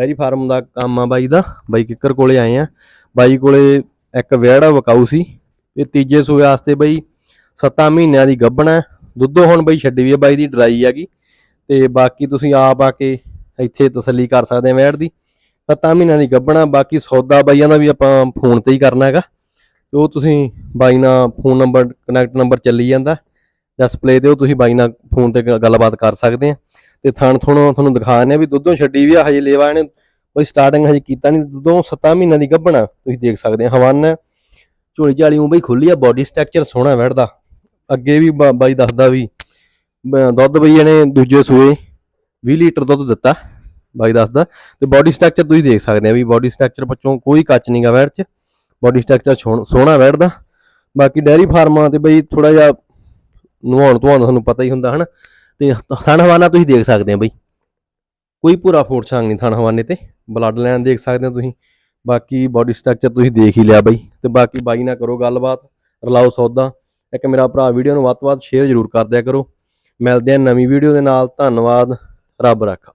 Dairy farm ਦਾ ਕੰਮ ਆ ਬਾਈ ਦਾ। ਬਾਈ ਕਿੱਕਰ ਕੋਲੇ ਆਏ ਆ। ਬਾਈ ਕੋਲੇ ਇੱਕ ਵਿਹੜਾ ਵਕਾਊ ਸੀ। ਇਹ ਤੀਜੇ ਸੂਏ ਵਾਸਤੇ ਬਈ 7 ਮਹੀਨਿਆਂ ਦੀ ਗੱਭਣਾ ਹੈ ਦੁੱਧੋ ਹੁਣ ਬਈ ਛੱਡੀ ਵੀ ਆ ਬਾਈ ਦੀ, ਡਰਾਈ ਹੈਗੀ। ਤੇ ਬਾਕੀ ਤੁਸੀਂ ਆਪ ਆ ਕੇ ਇੱਥੇ ਤਸੱਲੀ ਕਰ ਸਕਦੇ ਆ ਵਿਹੜ ਦੀ। 7 ਮਹੀਨਿਆਂ ਦੀ ਗੱਭਣ ਆ। ਬਾਕੀ ਸੌਦਾ ਬਾਈਆਂ ਦਾ ਵੀ ਆਪਾਂ ਫੋਨ ਤੇ ਹੀ ਕਰਨਾ ਹੈਗਾ। ਤੇ ਉਹ ਤੁਸੀਂ ਬਾਈ ਨਾਲ ਫੋਨ ਨੰਬਰ ਕਨੈਕਟ ਨੰਬਰ ਚੱਲੀ ਜਾਂਦਾ। ਡਿਸਪਲੇ ਤੇ ਉਹ ਤੁਸੀਂ ਬਾਈ ਨਾਲ ਫੋਨ ਤੇ ਗ- ਗੱਲਬਾਤ ਕਰ ਸਕਦੇ ਆ। ਤੇ ਥਣ ਥੁਣੋਂ ਤੁਹਾਨੂੰ ਦਿਖਾ ਦਿੰਦੇ ਆ ਵੀ ਦੁੱਧੋਂ ਛੱਡੀ ਵੀ ਆ, ਹਜੇ ਲੇਵਾ ਇਹਨੇ ਬਈ ਸਟਾਰਟਿੰਗ ਹਜੇ ਕੀਤਾ ਨਹੀਂ, ਦੁੱਧੋਂ 7 ਮਹੀਨਿਆਂ ਦੀ ਗੱਭਣ ਤੁਸੀਂ ਦੇਖ ਸਕਦੇ ਆ ਹਵਨ ਝੋਲੀ ਝਾਲੀ ਉਹ ਬਈ ਖੁੱਲੀ ਆ ਬਾਡੀ ਸਟਰਕਚਰ ਸੋਹਣਾ ਵੜਦਾ। ਅੱਗੇ ਵੀ ਬਾ- ਬਾਈ ਦੱਸਦਾ ਵੀ ਦੁੱਧ ਬਈ ਇਹਨੇ ਦੂਜੇ ਸੂਏ 20 ਲੀਟਰ ਦੁੱਧ ਦਿੱਤਾ, ਬਾਈ ਦੱਸਦਾ। ਤੇ ਬਾਡੀ ਸਟਰਕਚਰ ਤੁਸੀਂ ਦੇਖ ਸਕਦੇ ਆ ਵੀ ਬਾਡੀ ਸਟਰਕਚਰ ਵਿੱਚੋਂ ਕੋਈ ਕੱਚ ਨਹੀਂਗਾ ਵੈੜ 'ਚ ਬਾਡੀ ਸਟਰਕਚਰ ਸੋਹਣਾ ਵੈੜਦਾ ਬਾਕੀ ਡੈਰੀ ਫਾਰਮਾਂ ਤੇ ਬਈ ਥੋੜਾ ਜਿਹਾ ਨਵਾਉਣ ਧਵਾਉਣ ਦਾ ਤੁਹਾਨੂੰ ਪਤਾ ਹੀ ਹੁੰਦਾ, ਹਨਾ? ਤੇ ਥਣ ਹਵਾਨਾ ਤੁਸੀਂ ਦੇਖ ਸਕਦੇ ਆ ਬਈ। ਕੋਈ ਪੂਰਾ ਫੋੜ ਛਾਂਗ ਨਹੀਂ ਥਣ ਹਵਾਨੇ ਤੇ। ਬਲੱਡ ਲਾਈਨ ਦੇਖ ਸਕਦੇ ਹੋ ਤੁਸੀਂ। ਬਾਕੀ ਬਾਡੀ ਸਟਰਕਚਰ ਤੁਸੀਂ ਦੇਖ ਹੀ ਲਿਆ ਬਈ। ਤੇ ਬਾਕੀ ਬਾਈ ਨਾਲ ਕਰੋ ਗੱਲਬਾਤ, ਰਲਾਓ ਸੌਦਾ। ਇੱਕ ਮੇਰਾ ਭਰਾ ਵੀਡੀਓ ਨੂੰ ਵੱਧ ਤੋਂ ਵੱਧ ਸ਼ੇਅਰ ਜ਼ਰੂਰ ਕਰ ਦਿਆ ਕਰੋ। ਮਿਲਦੇ ਆ ਨਵੀਂ ਵੀਡੀਓ ਦੇ ਨਾਲ। ਧੰਨਵਾਦ। ਰੱਬ ਰੱਖਾ।